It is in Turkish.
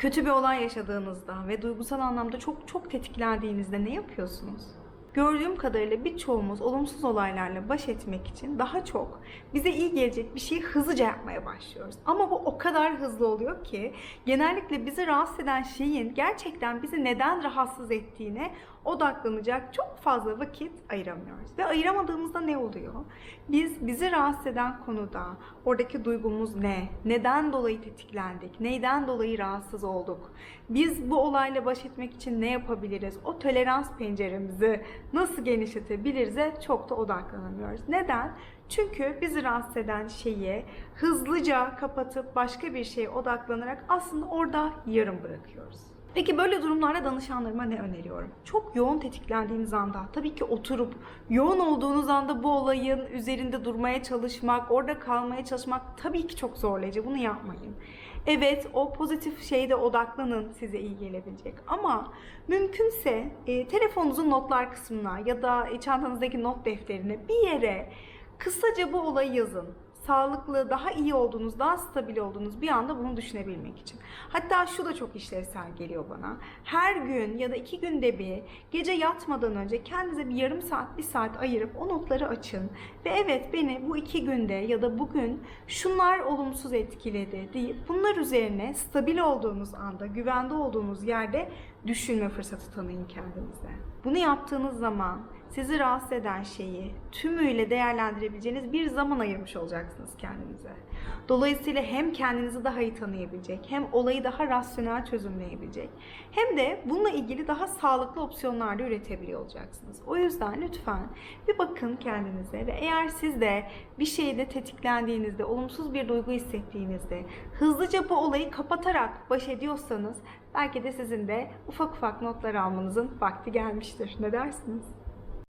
Kötü bir olay yaşadığınızda ve duygusal anlamda çok çok tetiklendiğinizde ne yapıyorsunuz? Gördüğüm kadarıyla birçoğumuz olumsuz olaylarla baş etmek için daha çok bize iyi gelecek bir şeyi hızlıca yapmaya başlıyoruz. Ama bu o kadar hızlı oluyor ki genellikle bizi rahatsız eden şeyin gerçekten bizi neden rahatsız ettiğine odaklanacak çok fazla vakit ayıramıyoruz. Ve ayıramadığımızda ne oluyor? Biz bizi rahatsız eden konuda oradaki duygumuz ne? Neden dolayı tetiklendik? Neyden dolayı rahatsız olduk? Biz bu olayla baş etmek için ne yapabiliriz? O tolerans penceremizi nasıl genişletebiliriz'e çok da odaklanamıyoruz. Neden? Çünkü bizi rahatsız eden şeyi hızlıca kapatıp başka bir şeye odaklanarak aslında orada yarım bırakıyoruz. Peki böyle durumlarda danışanlarıma ne öneriyorum? Çok yoğun tetiklendiğiniz anda tabii ki oturup yoğun olduğunuz anda bu olayın üzerinde durmaya çalışmak, orada kalmaya çalışmak tabii ki çok zorlayıcı. Bunu yapmayın. Evet o pozitif şeyde odaklanın size iyi gelebilecek. Ama mümkünse e, telefonunuzun notlar kısmına ya da e, çantanızdaki not defterine bir yere kısaca bu olayı yazın sağlıklı, daha iyi olduğunuz, daha stabil olduğunuz bir anda bunu düşünebilmek için. Hatta şu da çok işlevsel geliyor bana. Her gün ya da iki günde bir gece yatmadan önce kendinize bir yarım saat, bir saat ayırıp o notları açın. Ve evet beni bu iki günde ya da bugün şunlar olumsuz etkiledi deyip bunlar üzerine stabil olduğunuz anda, güvende olduğunuz yerde düşünme fırsatı tanıyın kendinize. Bunu yaptığınız zaman sizi rahatsız eden şeyi tümüyle değerlendirebileceğiniz bir zaman ayırmış olacaksınız kendinize. Dolayısıyla hem kendinizi daha iyi tanıyabilecek, hem olayı daha rasyonel çözümleyebilecek, hem de bununla ilgili daha sağlıklı opsiyonlar da üretebiliyor olacaksınız. O yüzden lütfen bir bakın kendinize ve eğer siz de bir şeyde tetiklendiğinizde, olumsuz bir duygu hissettiğinizde hızlıca bu olayı kapatarak baş ediyorsanız belki de sizin de ufak ufak notlar almanızın vakti gelmiştir. Ne dersiniz?